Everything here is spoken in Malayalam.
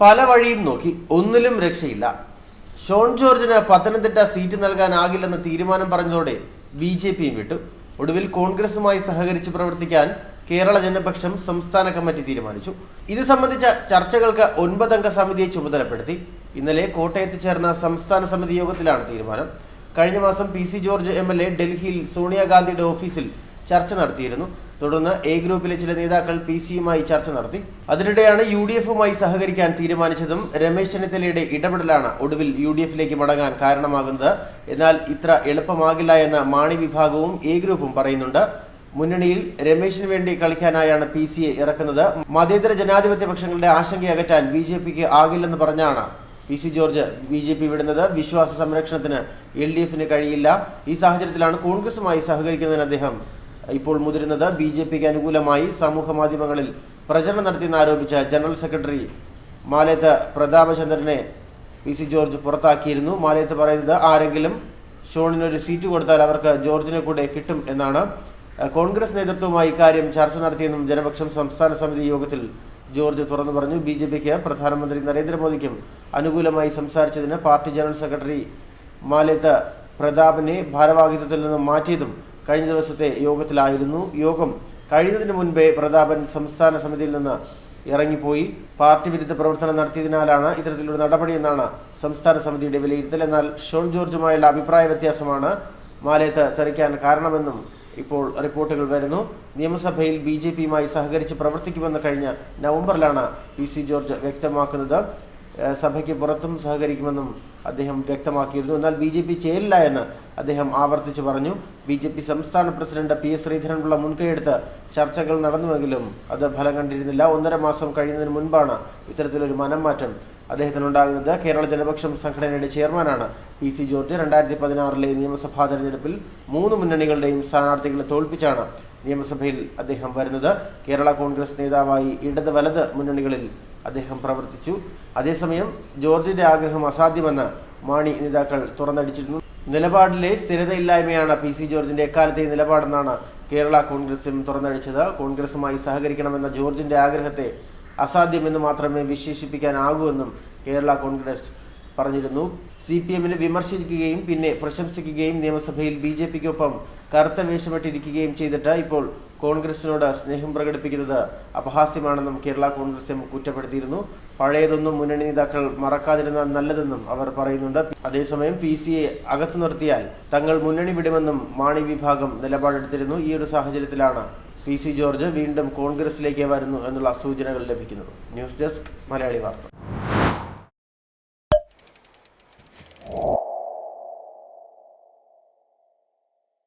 പല വഴിയും നോക്കി. ഒന്നിലും രക്ഷയില്ല. ഷോൺ ജോർജിന് പത്തനംതിട്ട സീറ്റ് നൽകാനാകില്ലെന്ന തീരുമാനം പറഞ്ഞതോടെ ബി ജെ പിയും വിട്ടു. ഒടുവിൽ കോൺഗ്രസുമായി സഹകരിച്ച് പ്രവർത്തിക്കാൻ കേരള ജനപക്ഷം സംസ്ഥാന കമ്മിറ്റി തീരുമാനിച്ചു. ഇത് സംബന്ധിച്ച ചർച്ചകൾക്ക് ഒൻപതംഗ സമിതിയെ ചുമതലപ്പെടുത്തി. ഇന്നലെ കോട്ടയത്ത് ചേർന്ന സംസ്ഥാന സമിതി യോഗത്തിലാണ് തീരുമാനം. കഴിഞ്ഞ മാസം P C George M L A ഡൽഹിയിൽ സോണിയാഗാന്ധിയുടെ ഓഫീസിൽ ചർച്ച നടത്തിയിരുന്നു. തുടർന്ന് എ ഗ്രൂപ്പിലെ ചില നേതാക്കൾ പി സിയുമായി ചർച്ച നടത്തി. അതിനിടെയാണ് യു ഡി എഫുമായി സഹകരിക്കാൻ തീരുമാനിച്ചതും രമേശ് ചെന്നിത്തലയുടെ ഇടപെടലാണ് ഒടുവിൽ യു ഡി എഫിലേക്ക് മടങ്ങാൻ കാരണമാകുന്നത്. എന്നാൽ ഇത്ര എളുപ്പമാകില്ല എന്ന് മാണി വിഭാഗവും എ ഗ്രൂപ്പും പറയുന്നുണ്ട്. മുന്നണിയിൽ രമേശിന് വേണ്ടി കളിക്കാനായാണ് പി സിയെ ഇറക്കുന്നത്. മതേതര ജനാധിപത്യ പക്ഷങ്ങളുടെ ആശങ്ക അകറ്റാൻ ബി ജെ പിക്ക് ആകില്ലെന്ന് പറഞ്ഞാണ് P C George B J P വിടുന്നത്. വിശ്വാസ സംരക്ഷണത്തിന് എൽ ഡി എഫിന് കഴിയില്ല. ഈ സാഹചര്യത്തിലാണ് കോൺഗ്രസുമായി സഹകരിക്കുന്നതിന് അദ്ദേഹം ഇപ്പോൾ മുതിരുന്നത് ബി ജെ പിക്ക് അനുകൂലമായി സമൂഹ മാധ്യമങ്ങളിൽ പ്രചരണം നടത്തിയെന്ന് ആരോപിച്ച ജനറൽ സെക്രട്ടറി മാലേത്ത് പ്രതാപചന്ദ്രനെ പി സി ജോർജ് പുറത്താക്കിയിരുന്നു. മാലേത്ത് പറയുന്നത് ആരെങ്കിലും ഷോണിനൊരു സീറ്റ് കൊടുത്താൽ അവർക്ക് ജോർജിനെ കൂടെ കിട്ടും എന്നാണ്. കോൺഗ്രസ് നേതൃത്വവുമായി ഇക്കാര്യം ചർച്ച നടത്തിയെന്നും ജനപക്ഷം സംസ്ഥാന സമിതി യോഗത്തിൽ ജോർജ് തുറന്നു പറഞ്ഞു. ബി ജെ പിക്ക് പ്രധാനമന്ത്രി നരേന്ദ്രമോദിക്കും അനുകൂലമായി സംസാരിച്ചതിന് പാർട്ടി ജനറൽ സെക്രട്ടറി മാലേത്ത് പ്രതാപിനെ ഭാരവാഹിത്വത്തിൽ നിന്നും മാറ്റിയതും കഴിഞ്ഞ ദിവസത്തെ യോഗത്തിലായിരുന്നു യോഗം. കഴിയുന്നതിന് മുൻപേ പ്രതാപൻ സംസ്ഥാന സമിതിയിൽ നിന്ന് ഇറങ്ങിപ്പോയി. പാർട്ടി വിരുദ്ധ പ്രവർത്തനം നടത്തിയതിനാലാണ് ഇത്തരത്തിലൊരു നടപടിയെന്നാണ് സംസ്ഥാന സമിതിയുടെ വിലയിരുത്തൽ. എന്നാൽ ഷോൺ ജോർജുമായുള്ള അഭിപ്രായ വ്യത്യാസമാണ് മാലയത്ത് തെറിക്കാൻ കാരണമെന്നും ഇപ്പോൾ റിപ്പോർട്ടുകൾ വരുന്നു. നിയമസഭയിൽ ബി ജെ പിയുമായി സഹകരിച്ച് പ്രവർത്തിക്കുമെന്ന് കഴിഞ്ഞ നവംബറിലാണ് പി സി ജോർജ് വ്യക്തമാക്കുന്നത്. സഭയ്ക്ക് പുറത്തും സഹകരിക്കുമെന്നും അദ്ദേഹം വ്യക്തമാക്കിയിരുന്നു. എന്നാൽ ബി ജെ പി ചേരില്ല എന്ന് അദ്ദേഹം ആവർത്തിച്ചു പറഞ്ഞു. ബി ജെ പി സംസ്ഥാന പ്രസിഡന്റ് പി എസ് ശ്രീധരൻപിള്ള മുൻകൈയെടുത്ത് ചർച്ചകൾ നടന്നുവെങ്കിലും അത് ഫലം കണ്ടിരുന്നില്ല. ഒന്നര മാസം കഴിയുന്നതിന് മുൻപാണ് ഇത്തരത്തിലൊരു മനംമാറ്റം അദ്ദേഹത്തിനുണ്ടാകുന്നത്. കേരള ജനപക്ഷം സംഘടനയുടെ ചെയർമാനാണ് പി സി ജോർജ്. രണ്ടായിരത്തി പതിനാറിലെ നിയമസഭാ തെരഞ്ഞെടുപ്പിൽ മൂന്ന് മുന്നണികളുടെയും സ്ഥാനാർത്ഥികളെ തോൽപ്പിച്ചാണ് നിയമസഭയിൽ അദ്ദേഹം വരുന്നത്. കേരള കോൺഗ്രസ് നേതാവായി ഇടത് വലത് മുന്നണികളിൽ അദ്ദേഹം പ്രവർത്തിച്ചു. അതേസമയം ജോർജിന്റെ ആഗ്രഹം അസാധ്യമെന്ന് മാണി നേതാക്കൾ തുറന്നടിച്ചിരുന്നു. നിലപാടിലെ സ്ഥിരതയില്ലായ്മയാണ് പി സി ജോർജിന്റെ എക്കാലത്തെ നിലപാടെന്നാണ് കേരള കോൺഗ്രസും തുറന്നടിച്ചത്. കോൺഗ്രസുമായി സഹകരിക്കണമെന്ന ജോർജിന്റെ ആഗ്രഹത്തെ അസാധ്യമെന്ന് മാത്രമേ വിശേഷിപ്പിക്കാനാകൂ എന്നും കേരള കോൺഗ്രസ് പറഞ്ഞിരുന്നു. സി പി എമ്മിനെ വിമർശിക്കുകയും പിന്നെ പ്രശംസിക്കുകയും നിയമസഭയിൽ ബി ജെ പിക്കൊപ്പം കറുത്ത വേഷമിട്ടിരിക്കുകയും ചെയ്തിട്ട് ഇപ്പോൾ കോൺഗ്രസിനോട് സ്നേഹം പ്രകടിപ്പിക്കുന്നത് അപഹാസ്യമാണെന്നും കേരള കോൺഗ്രസ് കുറ്റപ്പെടുത്തിയിരുന്നു. പഴയതൊന്നും മുന്നണി നേതാക്കൾ മറക്കാതിരുന്ന നല്ലതെന്നും അവർ പറയുന്നുണ്ട്. അതേസമയം പി സിയെ അകത്തു നിർത്തിയാൽ തങ്ങൾ മുന്നണി വിടുമെന്നും മാണി വിഭാഗം നിലപാടെടുത്തിരുന്നു. ഈ ഒരു സാഹചര്യത്തിലാണ് പി സി ജോർജ് വീണ്ടും കോൺഗ്രസിലേക്ക് വരുന്നു എന്നുള്ള സൂചനകൾ ലഭിക്കുന്നത്. ന്യൂസ് ഡെസ്ക് മലയാളി വാർത്ത.